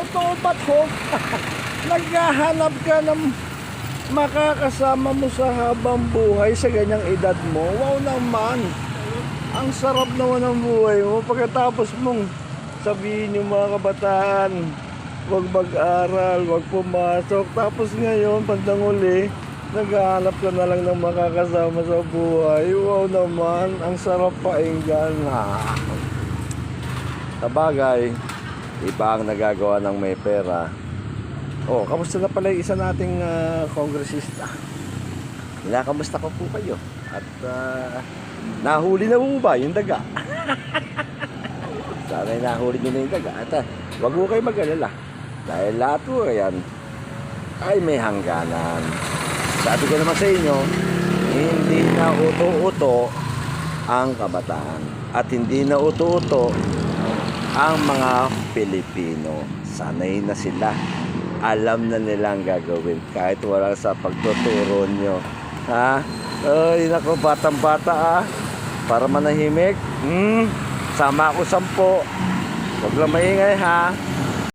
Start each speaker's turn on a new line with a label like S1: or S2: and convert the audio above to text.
S1: Totoo ba to? Naghahanap ka ng makakasama mo sa habang buhay sa ganyang edad mo. Wow naman. Ang sarap naman ng buhay mo. Pagkatapos mong sabihin yung mga kabataan, huwag mag-aral, huwag pumasok. Tapos ngayon, pandang uli, naghahanap ka na lang ng makakasama sa buhay. Wow naman, ang sarap painggan ha. Sabagay, iba ang nagagawa ng may pera. Oh, kamusta na pala yung isa nating ah, kongresista? Kinakamusta ko po kayo. At ah, nahuli na po ba yung daga? Sana'y nahuli nyo na yung daga. At ah, wag mo kayo mag-alala. Dahil lahat po yan ay may hangganan. Sabi ko naman sa inyo, hindi na uto-uto ang kabataan. At hindi na uto-uto ang mga Pilipino. Sanay na sila. Alam na nilang gagawin kahit wala sa pagtuturo nyo. Ha? Ay, nako, batang-bata ah. Para manahimik. Hmm, sama ako sampo. Huwag lang maingay ha.